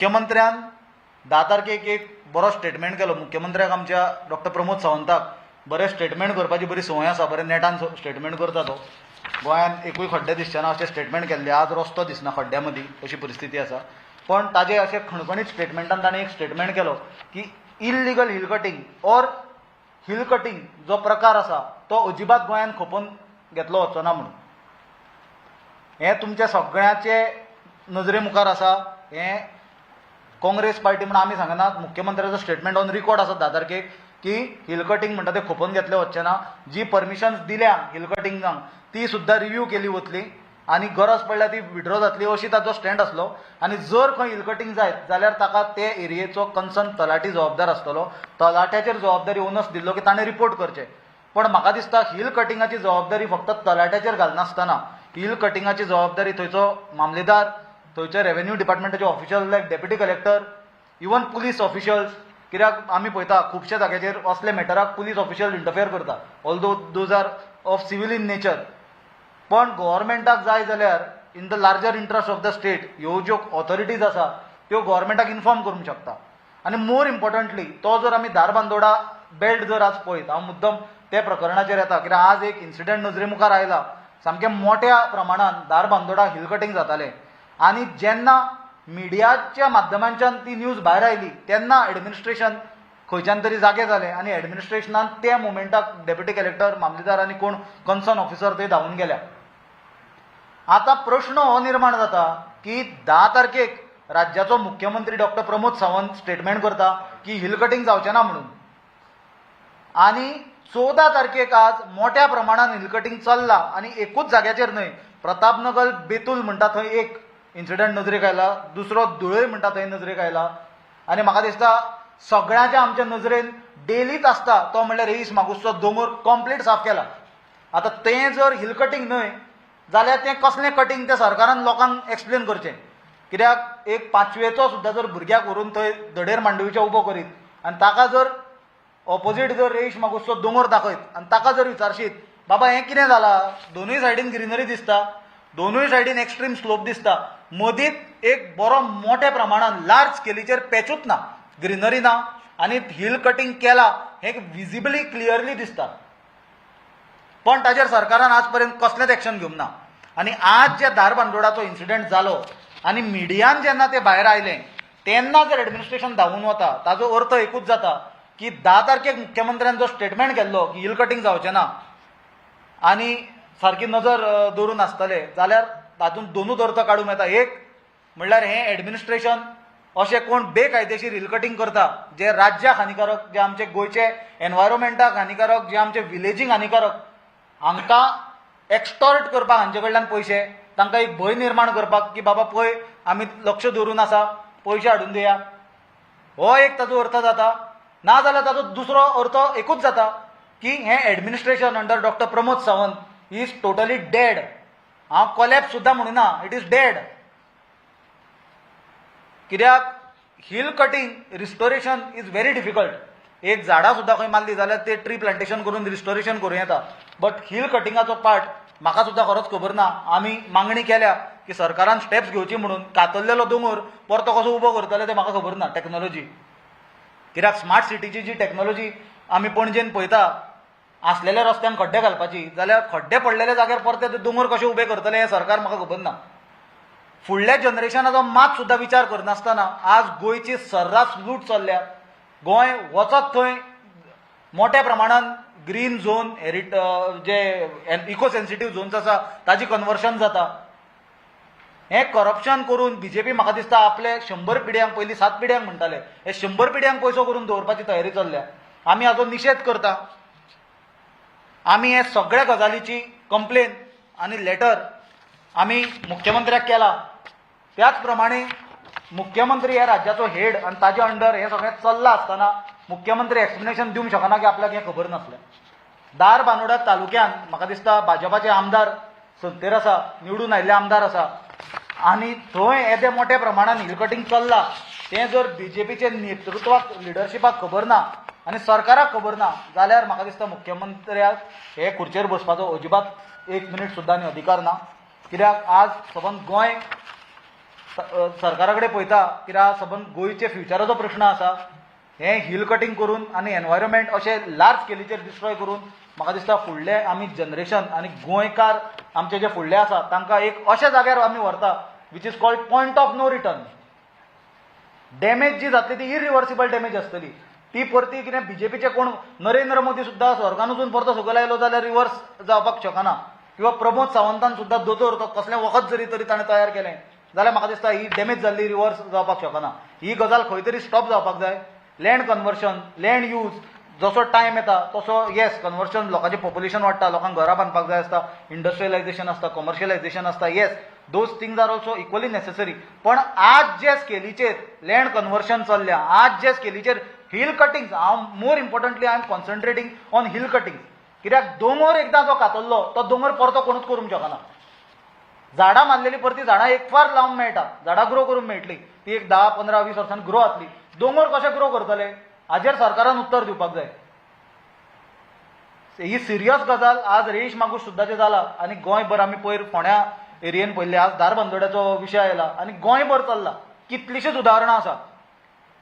मुख्यमंत्र्यान धा एक बरो स्टेटमेंट केलो. मुख्यमंत्र्याक आमच्या डॉक्टर प्रमोद सावंताक बरें स्टेटमेंट करपाची बरी संवय आसा. बरें नेटान स्टेटमेंट करता तो. गोंयांत एकूय खड्डे दिसचे ना अशें स्टेटमेंट केल्लें. आज रस्तो दिसना खड्ड्या मदीं अशी परिस्थिती आसा. पण ताजे अशें खणखणीत स्टेटमेंटान ताणें एक स्टेटमेंट केलो की illegal hill cutting or hill cutting जो प्रकार आसा तो अजिबात गोंयांत खपोवन घेतलो वचचो ना म्हणून. हें तुमच्या सगळ्याचे नजरे मुखार आसा. हें काँग्रेस पार्टी म्हणून आमी सांगनात मुख्यमंत्र्याचो स्टेटमेंट ऑन रिकॉर्ड आसा धा तारखेक की हिल कटींग म्हणटा तें खोपोवन घेतलें वचचें ना जी परमिशन दिल्या हिलकटिंगांक ती सुद्दां रिव्यू केली वतली आनी गरज पडल्यार ती विड्रॉ जातली अशी ताचो स्टँड आसलो आनी जर खंय हिल कटींग जायत जाल्यार ताका ते एरियेचो कन्सर्न तलाटी जबाबदार आसतलो तलाट्याचेर जबाबदारी ओनस दिल्लो की ताणें रिपोर्ट करचें. पण म्हाका दिसता हिल कटिंगाची जबाबदारी फक्त तलाट्याचेर घालनासतना. हिल कटिंगाची जबाबदारी थंयचो मामलेदार थंयच्या revenue डिपार्टमेंटाचे official like deputy collector even police officials कित्याक आमी पळयता खुबशे जाग्याचेर असले मॅटराक पुलीस ऑफिशियल इंटरफियर करता. Although those are of civil in nature पण गव्हर्मेंटाक जाय जाल्यार in the larger interest of the state ह्यो ज्यो ऑथॉरिटीज आसा त्यो गव्हर्मेंटाक इन्फॉर्म करूंक शकता. आनी मोर इम्पॉर्टंटली तो जर आमी धारबांदोडा बेल्ट जर आज पळयत हांव मुद्दम ते प्रकरणाचेर येता. कित्याक आज एक इन्सिडंट नजरे मुखार आयला. सामकें मोठ्या प्रमाणान धारबांदोडा हिल कटींग जातालें. आनी जेन्ना मिडियाच्या माध्यमांच्यान ती न्यूज भायर आयली तेन्ना एडमिनिस्ट्रेशन खंयच्यान तरी जागे जालें आनी एडमिनिस्ट्रेशनान त्या मुमेंटाक डेप्युटी कलेक्टर मामलेदार आनी कोण कन्सर्न ऑफिसर थंय धांवून गेल्या. आता प्रश्न हो निर्माण जाता की धा तारखेक राज्याचो मुख्यमंत्री डॉक्टर प्रमोद सावंत स्टेटमेंट करता की हिल कटींग जावचें ना म्हणून. आनी चवदा तारखेक आज मोठ्या प्रमाणात हिल कटींग चल्ला आनी एकूच जाग्याचेर न्हय प्रतापनगर बेतूल म्हणटा थंय एक. इन्सिडंट नजरेक आयला दुसरो धुळय म्हणटा थंय नजरेक आयला आनी म्हाका दिसता सगळ्यांच्या आमच्या नजरेन डेलीच आसता तो म्हणल्यार रेईस मागुसचो दोंगर कंप्लीट साफ केला. आतां तें जर हिल कटींग न्हय जाल्यार तें कसलें कटींग तें सरकारान लोकांक एक्सप्लेन करचें. कित्याक एक पांचवेचो सुद्दां जर भुरग्याक व्हरून थंय धडेर मांडवीचो उबो करीत आनी ताका जर ऑपोजीट जर रेईश मागुसचो दोंगर दाखयत आनी ताका जर विचारशीत बाबा हें कितें जालां दोनूय सायडीन ग्रिनरी दिसता. दोनूय सायडीन एक्स्ट्रीम स्लोप दिसता. मदींत एक बरो मोठ्या प्रमाणान लार्ज स्केलीचेर पॅचूच ना. ग्रिनरी ना. आनी हिल कटींग केला हें विजिबली क्लियरली दिसता. पण ताचेर सरकारान आज पर्यंत कसलेंच एक्शन घेवंक ना. आनी आज जे धारबांदोडाचो इन्सिडंट जालो आनी मिडियान जेन्ना ते भायर आयलें तेन्ना जर एडमिनिस्ट्रेशन धांवून वता ताचो अर्थ एकूच जाता की धा तारखेक मुख्यमंत्र्यान जो स्टेटमेंट केल्लो की हिल कटींग जावचें ना. आनी सारकी नजर दवरून आसतले जाल्यार तातूंत दोनूच अर्थ काडूंक येता एक म्हणल्यार हें एडमिनिस्ट्रेशन अशें कोण बेकायदेशीर हिल कटींग करता जे राज्याक हानिकारक जे आमचे गोंयचे एनवायरमेंटाक हानिकारक जे आमचे विलेजींक हानिकारक हांकां एक्सटॉर्ट करपाक हांचे कडल्यान पयशे तांकां एक भंय निर्माण करपाक की बाबा पळय आमी लक्ष दवरून आसा पयशे हाडून दिया. हो एक ताचो अर्थ जाता. ना जाल्यार ताचो दुसरो अर्थ एकूच जाता की हें administration under doctor Pramod Sawant is totally dead हांव कोलॅप सुद्दां म्हणुना इट इज डेड कित्याक hill cutting restoration is very difficult एक झाडां सुद्दां खंय मारली जाल्यार ते ट्री प्लांटेशन करून रिस्टोरेशन करूं येता बट हिल कटिंगाचो पार्ट म्हाका सुद्दां खरोच खबर ना आमी मागणी केल्या की सरकारान स्टेप्स घेवची म्हणून कातरलेलो दोंगर परतो कसो उबो करतले तें म्हाका खबर ना टॅक्नॉलॉजी कित्याक स्मार्ट सिटीची जी टॅक्नॉलॉजी आमी पणजेन पळयता आसलेल्या रस्त्यांक खड्डे घालपाची. जाल्यार खड्डे पडलेल्या जाग्यार परते ते दोंगर कशे उबे करतले हें सरकार म्हाका खबर ना. फुडल्या जनरेशनाचो मात सुद्दां विचार करनासतना आज गोंयची सर्रास लूट चल्ल्या. गोंय वचत थंय मोठ्या प्रमाणान ग्रीन झोन हेरिट जे इको सेन्सिटीव झोन्स आसा ताजी कन्वर्शन जाता. हें करप्शन करून बीजेपी म्हाका दिसता आपले शंबर पिढ्यांक पयलीं सात पिढ्यांक म्हणटाले. हे शंबर पिढ्यांक पयसो करून दवरपाची तयारी चल्ल्या. आमी हाचो निशेध करता. आमी हे सगळ्या गजालीची कंप्लेन आनी लेटर आमी मुख्यमंत्र्याक केला. त्याच प्रमाणे मुख्यमंत्री हे राज्याचो हेड आनी ताजे अंडर हें सगळें चल्लां आसतना मुख्यमंत्री एक्सप्लेनेशन दिवंक शकना की आपल्याक हें खबर नासलें. दार बानोडा तालुक्यान म्हाका दिसता भाजपाचे आमदार सत्तेर आसा निवडून आयिल्ले आमदार आसा. आनी थंय येदे मोठ्या प्रमाणान हिल कटींग चल्लां. तें जर बीजेपीचे नेतृत्वाक लिडरशिपाक खबर ना आनी सरकाराक खबर ना जाल्यार म्हाका दिसता मुख्यमंत्र्याक हे खुर्चेर बसपाचो अजिबात एक मिनीट सुद्दां आनी अधिकार ना. कित्याक आज सबंद गोंय सरकारा कडेन पळयता कित्याक सबंद गोंयचे फ्युचराचो प्रश्न आसा हे हिल कटींग करून आनी एनवायरमेंट अशें लार्ज स्केलीचेर डिस्ट्रॉय करून म्हाका दिसता फुडलें आमी जनरेशन आनी गोंयकार आमचे जे फुडले आसा तांकां एक अशा जाग्यार आमी व्हरता which is called point of no return damage जी जातली ती इरिव्हर्सिबल डॅमेज आसतली. ती परती कितें बीजेपीचे कोण? नरेंद्र मोदी सुद्दां स्वर्गान वचून परतो सकयल आयलो जाल्यार रिवर्स जावपाक शकना. किंवा प्रमोद सावंतान सुद्दां दोतोर तो कसलें वखद जरी तरी ताणें तयार केलें जाल्यार म्हाका दिसता ही डॅमेज जाल्ली रिवर्स जावपाक शकना. ही गजाल खंय तरी स्टॉप जावपाक जाय. लँड कन्वर्शन लँड यूज जसो टायम येता तसो येस कन्वर्शन लोकांचें पॉप्युलेशन वाडटा लोकांक घरां बांदपाक जाय आसता इंडस्ट्रियलायझेशन आसता कमर्शियलायझेशन आसता yes those things are also equally necessary पण आज जे स्केलीचेर लँड कन्वर्शन चल्ल्या आज जे स्केलीचेर हिल कटिंग्स हांव more importantly I am concentrating on hill cuttings कित्याक दोंगर एकदां जो कातरलो तो दोंगर परतो कोणूच करूंक शकना. झाडां मारलेली परती झाडां एक फार लावंक मेळटा. झाडां ग्रो करूंक मेळटली ती एक धा पंदरा वीस वर्सांनी ग्रो जातली दोंगर कशें ग्रो करतले? हाजेर सरकारान उत्तर दिवपाक जाय. ही सिरियस गजाल आज रेश मागूश सुद्दांचे जाला. आनी गोंयभर आमी पयर फोण्या एरियेन पयल्ले. आज दारबांदोड्याचो विशय आयला. आनी गोंयभर चल्ला. कितलीशींच उदाहरणां आसात.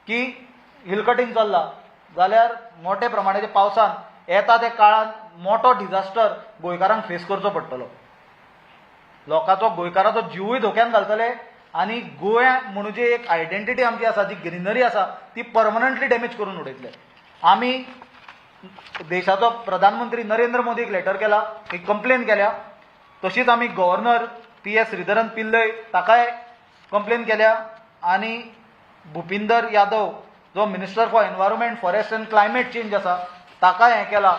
की हिलकटींग चल्ला. जाल्यार मोठे प्रमाणाचे पावसान येता त्या काळान मोठो डिझास्टर गोंयकारांक फेस करचो पडटलो. लोकांचो गोंयकाराचो जिवूय धोक्यान घालतले आनी गोंय म्हणून जी एक आयडेंटिटी आमची आसा जी ग्रिनरी आसा ती परमनंटली डॅमेज करून उडयतले. आमी देशाचो प्रधानमंत्री नरेंद्र मोदीक लेटर केला एक कंप्लेन केल्या. तशीच आमी governor P S Sreedharan Pillai ताकाय कंप्लेन केल्या आनी भुपिंदर यादव जो minister for environment forest and climate change आसा ताकाय हें केलां.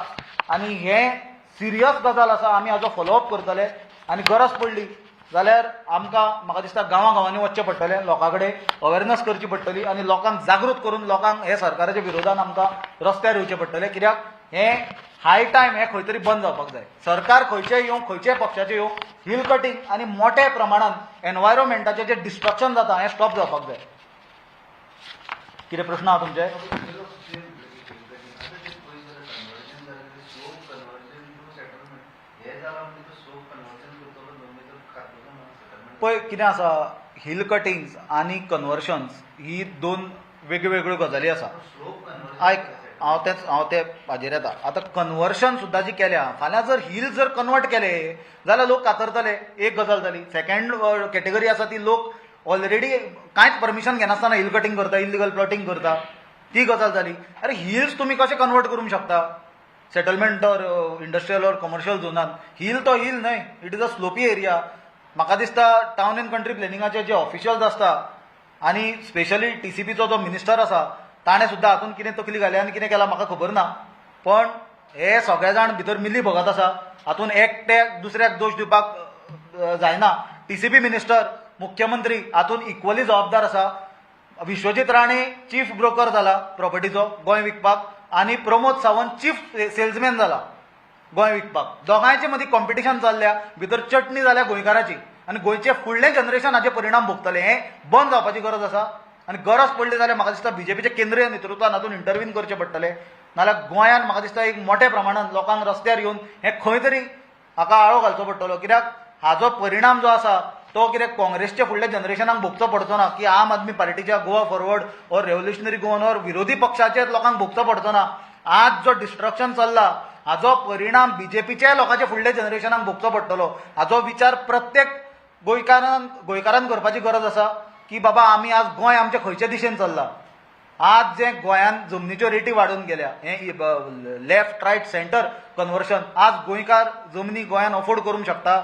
आनी हें सिरियस गजाल आसा आमी हाजो फॉलोअप करतले. आनी गरज पडली. जाल्यार आमकां म्हाका दिसता गांवां गांवांनी वचचें पडटलें लोकां कडेन अवेरनस करची पडटली आनी लोकांक जागृत करून लोकांक हे सरकाराच्या विरोधान आमकां रस्त्यार येवचें पडटलें. कित्याक? हें हाय टायम हें खंय तरी बंद जावपाक जाय. सरकार खंयचेय येवं खंयच्याय पक्षाचें येवं हिल कटींग आनी मोठ्या प्रमाणान एनवायरमेंटाचें जें डिस्ट्रक्शन जाता हें स्टॉप जावपाक जाय. कितें प्रश्न हा तुमचे? पळय कितें आसा हिल कटिंग्स आनी कन्वर्शन्स ही दोन वेगळ्यो गजाली आसा आयक हांव तेंच हांव ते हाजेर येता आतां कन्वर्शन सुद्दां जी केल्या फाल्यां जर हिल जर कन्वर्ट केले जाल्यार लोक कातरतले एक गजाल जाली सेकंड कॅटेगरी आसा ती लोक ऑलरेडी कांयच परमिशन घेनासतना हिल कटींग करता इलिगल प्लॉटिंग करता ती गजाल जाली अरे हिल्स तुमी कशें कन्वर्ट करूंक शकता? Settlement or industrial or commercial झोनान hill तो हिल न्हय it is a sloppy area म्हाका दिसता टावन एंड कंट्री प्लॅनिंगाचे जे ऑफिशियल्स आसता आनी स्पेशली टी सी पीचो जो मिनिस्टर आसा ताणें सुद्दां हातूंत कितें तकली घाल्या आनी कितें केलां म्हाका खबर ना. पण हे सगळे जाण भितर मिली भगत आसा हातूंत एकट्याक दुसऱ्याक दोश दिवपाक जायना. टी सी पी मिनिस्टर मुख्यमंत्री हातूंत इक्वली जबाबदार आसा विश्वजीत राणे चीफ ब्रोकर जाला प्रॉपर्टीचो गोंय विकपाक. आनी प्रमोद सावंत चीफ सेल्समॅन जाला गोंय विकपाक. दोगांयचे मदीं कॉम्पिटिशन चल्ल्या भितर चटणी जाल्या गोंयकाराची. आनी गोंयचे फुडलें जनरेशन हाचे परिणाम भोगतले हें बंद जावपाची गरज आसा आनी गरज पडली जाल्यार म्हाका दिसता बीजेपीचे केंद्रीय नेतृत्वान हातूंत इंटरव्हीन करचें पडटलें. नाल्यार गोंयांत म्हाका दिसता एक मोठ्या प्रमाणान लोकांक रस्त्यार येवन हें खंय तरी हाका आळो घालचो पडटलो. कित्याक? हाजो परिणाम जो आसा तो कितें काँग्रेसच्या फुडल्या जनरेशनाक भोगचो पडचो ना की आम आदमी पार्टीच्या Goa forward or revolutionary Goan or विरोधी पक्षाचे लोकांक भोगचो पडचो ना. आज जो डिस्ट्रक्शन चल्ला हाजो परिणाम बीजेपीच्या लोकांच्या फुडल्या जनरेशनाक भोगचो पडटलो हाजो विचार प्रत्येक गोंयकारान गोंयकारान करपाची गरज आसा की बाबा आमी आज गोंय आमच्या खंयच्या दिशेन चल्ला. आज जे गोंयांत जमनीच्यो रेटी वाडून गेल्या हें लेफ्ट रायट सेंटर कन्वर्शन आज गोंयकार जमनी गोंयान अफोर्ड करूंक शकता.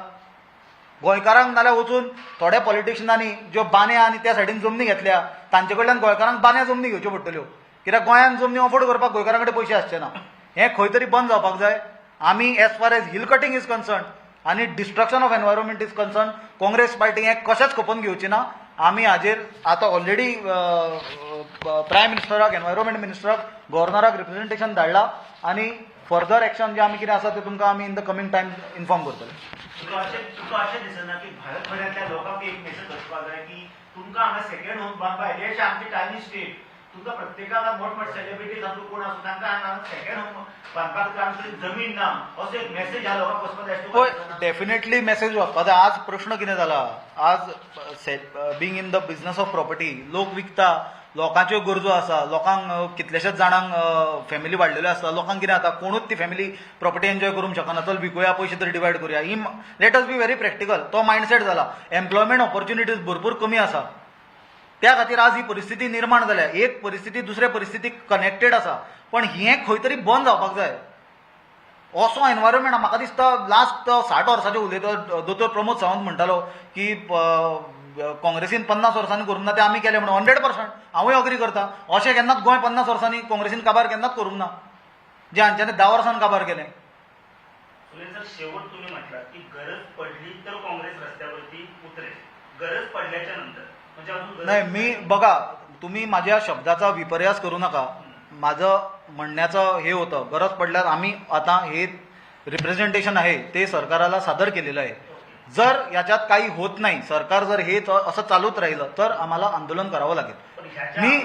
गोंयकारांक नाल्यार वचून थोड्या पॉलिटिशियनांनी ज्यो बांद्या आनी त्या सायडीन जमनी घेतल्या तांचे कडल्यान गोंयकारांक बांद्या जमनी घेवच्यो पडटल्यो. कित्याक गोंयांत जमनी अफोर्ड करपाक गोंयकारां कडेन पयशे आसचे ना. हें खंय तरी बंद जावपाक जाय. आमी as far as hill cutting is concern and destruction of environment is concern Congress party हें कशेंच खपोवन घेवची ना. आमी हाजेर आतां ऑलरेडी प्रायम मिनिस्टराक एनवायरमेंट मिनिस्टराक गव्हर्नराक रिप्रेझेंटेशन धाडलां. आनी फर्दर एक्शन जें आमी कितें आसा तें तुमकां आमी in the coming time inform करतले तुका अशें तुका अशें दिसना की भारतभरांतल्या लोकांक एक मेसेज वचपाक जाय की तुमकां हांगा सेकंड होम बांदपा हेचे आमचे टायनी स्टेट तुमकां प्रत्येकाला मोठमोठे सेलिब्रिटीज आसूं कोण आसूं तांकां हांगा सेकंड बांदपाक आमची जमीन ना. असो एक मेसेज ह्या लोकांक वचपाक जाय पळय डेफिनेटली मेसेज वचपा जाय आज प्रश्न कितें जाला आज being in the business of property लोक विकता लोकांच्यो गरजो आसा लोकांक कितलेशेच जाणांक फॅमिली वाडलेल्यो आसा लोकांक कितें जाता कोणूच ती फॅमिली प्रॉपर्टी एन्जॉय करूंक शकना चल विकूया पयशे तरी डिवायड करूया. ही let us be very practical तो मायंडसेट जाला एम्प्लॉयमेंट ऑपॉर्च्युनिटीज भरपूर कमी आसा. त्या खातीर आज ही परिस्थिती निर्माण जाल्या. एक परिस्थिती दुसऱ्या परिस्थितीक कनेक्टेड आसा. पण हें खंय तरी बंद जावपाक जाय. असो एनवायरमेंट म्हाका दिसता लास्ट साठ वर्सांचे उलयता दोतोर प्रमोद सावंत म्हणटालो की काँग्रेसीन पन्नास वर्सांनी करूंक ना ते आमी केले म्हणून. हंड्रेड पर्संट हांवूय अग्री करता. अशें केन्नाच गोंय पन्नास वर्सांनी काँग्रेसीन काबार केन्नाच करूंक ना. जे हांच्यानी धा वर्सांनी काबार केलें. सुनील सर शेवट तुम्ही म्हटलात की गरज पडली तर काँग्रेस रस्त्यावरती उतरेल. गरज पडल्याच्या नंतर. म्हणजे नाही मी बघा तुम्ही माझ्या शब्दाचा विपर्यास करू नका. माझं म्हणण्याचं हे होतं गरज पडल्यास आम्ही आता हे रिप्रेझेंटेशन आहे ते सरकाराला सादर केलेलं आहे. जर याच्यात काही होत नाही सरकार जर हे असं चालूच राहिलं तर आम्हाला आंदोलन करावं लागेल. मी-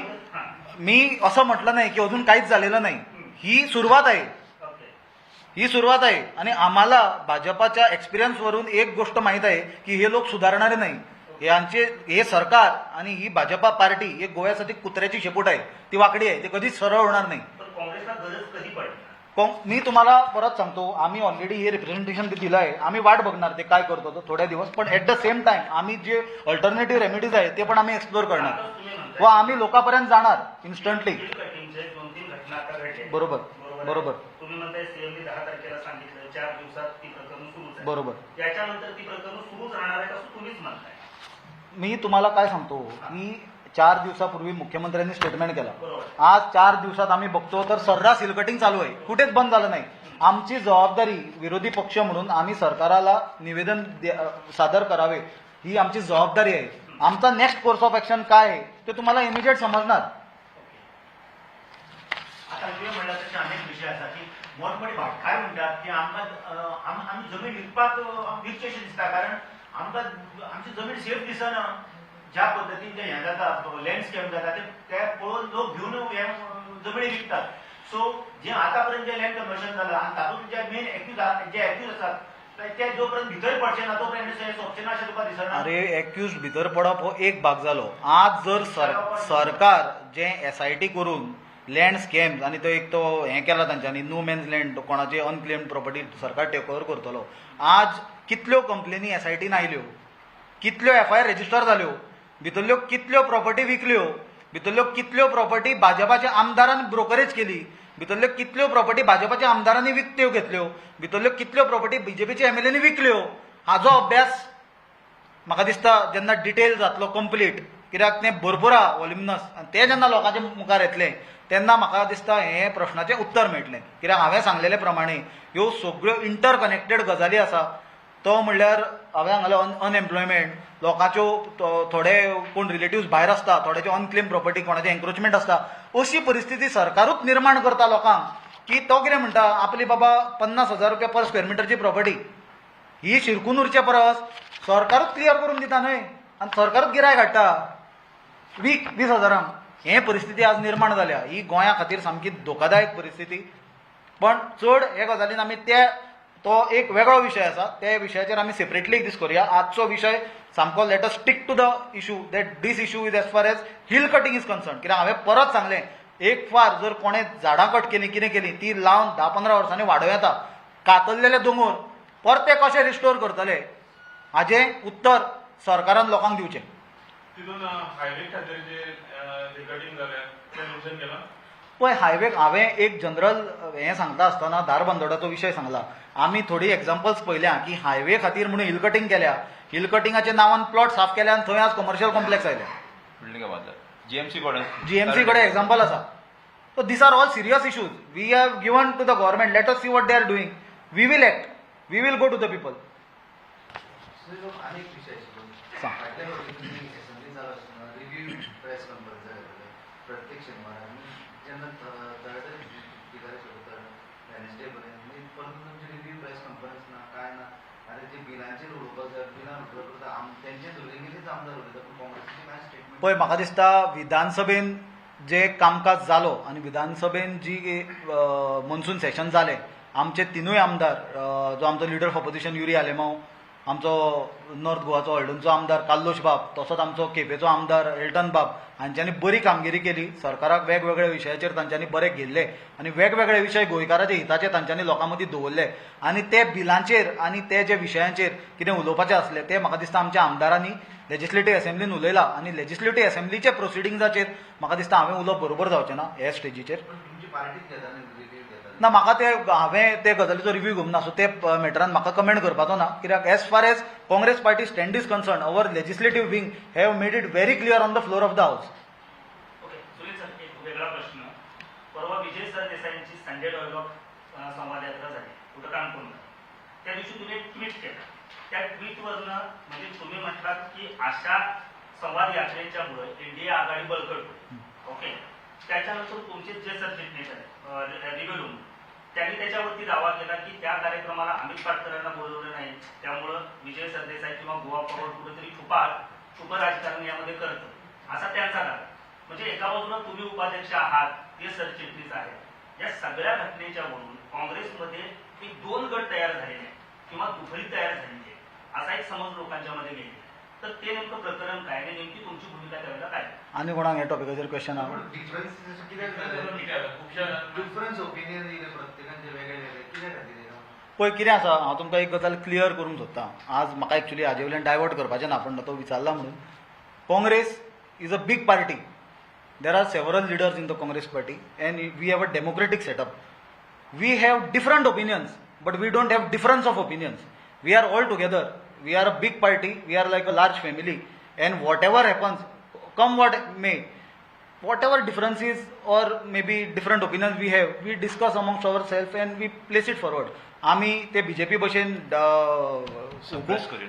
मी असं म्हटलं नाही की अजून काहीच झालेलं नाही. ही. सुरुवात आहे. ही सुरुवात आहे. आणि आम्हाला भाजपाच्या एक्सपिरियन्सवरून एक गोष्ट माहीत आहे की हे लोक सुधारणारे नाही. यांचे हे सरकार आणि ही भाजपा पार्टी हे गोव्यासाठी कुत्र्याची शेपूट आहे. ती वाकडी आहे. ते कधीच सरळ होणार नाही. मी तुम्हाला परत सांगतो आम्ही ऑलरेडी हे रिप्रेझेंटेशन दिलं आहे आम्ही वाट बघणार ते काय करतो थोड्या दिवस. पण ऍट द सेम टाइम आम्ही जे अल्टरनेटिव्ह रेमेडीज आहे ते पण आम्ही एक्सप्लोर करणार. व आम्ही लोकांपर्यंत जाणार इन्स्टंटली बरोबर? बरोबर. बरोबर. याच्यानंतर ती प्रकरण सुरूच राहणार आहे असं तुम्हीच म्हणताय. मी तुम्हाला काय सांगतो की चार दिवसापूर्वी मुख्यमंत्र्यांनी स्टेटमेंट केला. आज चार दिवसात आम्ही बघतो तर सर्रास हिलकटिंग चालू आहे. कुठेच बंद झालं नाही. आमची जबाबदारी विरोधी पक्ष म्हणून आम्ही सरकाराला निवेदन सादर करावे ही आमची जबाबदारी आहे. आमचा नेक्स्ट कोर्स ऑफ ऍक्शन काय आहे ते तुम्हाला इमिजिएट समजणार. आता की आमकां आमी जमीन विकपाक दिसता कारण आमकां आमची जमीन सेफ दिसना. ज्या पद्दतीन जें हें जाता लँडस्केप जाता ते ते पळोवन लोक अं, जमनी विकतात. सो जे आतां पर्यंत जे लँड कन्वर्शन जालां आनी तातूंत जे मेन एक्यूज जे एक्यूज आसात ते- ते जो पर्यंत भितर पडचे ना तो पर्यंत ते सोंपचे ना अशें तुका दिसना अरे एक्युज भितर पडप हो एक भाग जालो आज जर सर सरकार जे एस आय टी करून लँड स्कॅम्स आणि तो एक तो हें केला तांच्यांनी नो मॅन्स लँड कोणाची अनक्लेम्ड प्रॉपर्टी सरकार टेक ओवर करतलो. आज कितल्यो कंप्लेनी एस आय टीन आयल्यो कितल्यो एफ आय आर रेजिस्टर जाल्यो भितरल्यो कितल्यो प्रॉपर्टी विकल्यो? भितरल्यो कितल्यो प्रॉपर्टी भाजपाच्या आमदारान ब्रोकरेज केली? भितरल्यो कितल्यो प्रॉपर्टी भाजपाच्या आमदारांनी विकत्यो घेतल्यो? भितरल्यो कितल्यो प्रॉपर्टी बीजेपीच्या एम एल एनी विकल्यो? हाजो अभ्यास म्हाका दिसता जेन्ना डिटेल जातलो कंप्लीट कित्याक तें भरपूर आहा वॉल्युमिनस आनी तें जेन्ना लोकांच्या मुखार येतलें तेन्ना म्हाका दिसता हे प्रश्नाचें उत्तर मेळटलें. कित्याक हांवें सांगलेले प्रमाणे ह्यो सगळ्यो इंटर कनेक्टेड गजाली आसा तो म्हणल्यार हांवें सांगलें अन अनएम्प्लॉयमेंट लोकांच्यो थोडे कोण रिलेटिव्ह भायर आसता थोड्याचे अनक्लेम प्रॉपर्टी कोणाचे एन्क्रोचमेंट आसता अशी परिस्थिती सरकारूच निर्माण करता लोकांक. की तो कितें म्हणटा आपली बाबा पन्नास हजार रुपया पर स्क्वेअर मिटरची प्रॉपर्टी ही शिरकून उरचे परस सरकारूच क्लियर करून दिता न्हय आनी सरकारूच गिरायक हाडटा वीक वीस हजारांक. हे परिस्थिती आज निर्माण जाल्या. ही गोंया खातीर सामकी धोकादायक परिस्थिती. पण चड हे गजालीन आमी ते तो एक वेगळो विशय आसा त्या विशयाचेर आमी सेपरेटली एक दीस करुया. आजचो विशय सामको let us stick to the issue that this issue is as far as hill cutting is concern कित्याक हांवें परत सांगलें एक फार जर कोणें झाडां कट केली कितें केली ती लावन धा पंदरा वर्सांनी वाडोव येता कातरलेले दोंगर परते कशे रिस्टोर करतले? हाजें उत्तर सरकारान लोकांक दिवचें. पळय हायवे हांवें एक जनरल हें सांगता आसतना धारबांदोडाचो विशय सांगला. आमी थोडी एग्जाम्पल्स पळयल्या की हायवे खातीर म्हणून हिल कटींग केल्या. हिल कटिंगाच्या नांवान प्लॉट साफ केल्या आनी थंय आज कमर्शियल कॉम्प्लेक्स आयल्या. जीएमसी कडेन जीएमसी कडेन एग्जाम्पल आसा so this are all serious issues we have given to the government let us see. What they are doing we will act we will go to the people प्रत्येक काय ना? अरे ते बिलांचे उलोवपाक बिलां आमदार उलयता पूण काँग्रेसीचे कांय स्टेटमेंट पळय म्हाका दिसता विधानसभेन जे कामकाज जालो आनी विधानसभेन जी मनसून सेशन जालें आमचे तिनूय आमदार जो आमचो leader of opposition Yuri Alemao आमचो नॉर्थ गोवाचो हळडूनचो आमदार काल्लोश बाब तसोच आमचो केपेचो आमदार एल्टन बाब हांच्यांनी बरी कामगिरी केली. सरकाराक वेगवेगळ्या विशयाचेर तांच्यांनी बरे घेतले आनी वेगवेगळे विशय गोंयकाराच्या हिताचे तांच्यांनी लोकां मदीं दवरले. आनी ते बिलांचेर आनी ते जे विशयांचेर कितें उलोवपाचें आसलें ते म्हाका दिसता आमच्या आमदारांनी लेजिस्लेटीव असेंब्लीन उलयलां आनी लेजिस्लेटीव असेंब्लीचे प्रोसिडींग्साचेर म्हाका दिसता हांवें उलोवप बरोबर जावचें ना हे स्टेजीचेर ना म्हाका ते हांवें ते गजालीचो रिव्यू घेवंक ना सो ते मॅटरान म्हाका कमेंट करपाचो ना. कित्याक as far as Congress party stand is concern our legislative wing have made it very clear on the floor of the house परवा विजय सरदेसाईंची संजय डॉयलॉग संवाद यात्रा झाली. कुठं करून त्या दिवशी तुम्ही एक ट्विट केलं. त्या ट्विटवरनं म्हणजे तुम्ही म्हटलात की अशा संवाद यात्रेच्यामुळे एनडीए आघाडी बळकट होईल. ओके त्याच्यानंतर तुमचे जे सरचिटणीस आहेत रिव्ह्यू त्यांनी त्याच्यावरती दावा केला की त्या कार्यक्रमाला अमित पाटकरांना बोलवलं नाही. त्यामुळं विजय सरदेसाई किंवा गोवा पवार कुठेतरी छुपा छुप राजकारण यामध्ये करतं. असा त्यांचा दावा. म्हणजे एका बाजूला तुम्ही उपाध्यक्ष आहात ते सरचिटणीस आहेत या सगळ्या घटनेच्या वरून काँग्रेसमध्ये एक दोन गट तयार झालेले आहेत किंवा दुफळी तयार झालेली आहे असा एक समज लोकांच्या मध्ये गेली तर ते नेमकं प्रकरण काय? आणि नेमकी तुमची भूमिका त्यावेळेला काय? आनी कोणाक हे टॉपिकाचेर क्वेश्चन आहा. डिफरन्स कित्याक डिफरन्स ओपिनियन येयले प्रत्येकांचे वेगळे वेगळे कित्याक खातीर येयला? पळय कितें आसा हांव तुमकां एक गजाल क्लियर करूंक सोदतां आज म्हाका एक्चुली हाजे वयल्यान डायवर्ट करपाचें ना पण तो विचारला म्हणून. Congress is a big party there are several leaders in the Congress party and we have a democratic setup we have different opinions but we don't have difference of opinions. We are all together. We are a big party we are like a large family and whatever happens come what may whatever differences or may be different opinions we have we discuss amongst our self and we place it forward आम्ही ते बी J P भशेन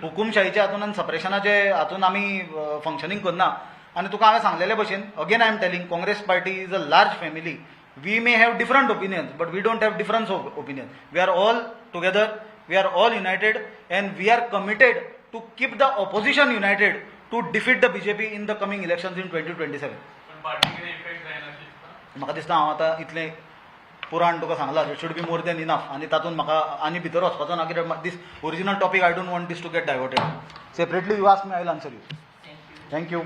हुकुमशाहीच्या हातून आणि सपरेशनाचे हातून आम्ही functioning करना आणि तुका हांवें सांगलेले भशेन again I am telling Congress party is a large family we may have different opinions but we don't have different opinion we are all together we are all united and we are committed to keep the opposition united to defeat the B J P in the coming elections in twenty twenty seven पण party कितें effect जायना अशें. दिसता म्हाका दिसता हांव आतां इतलें पुराण तुका सांगलां it should be more than enough आनी तातूंत म्हाका आनी भितर वचपाचो ना कित्याक this original topic I don't want this to get diverted separately you ask me I will answer you thank you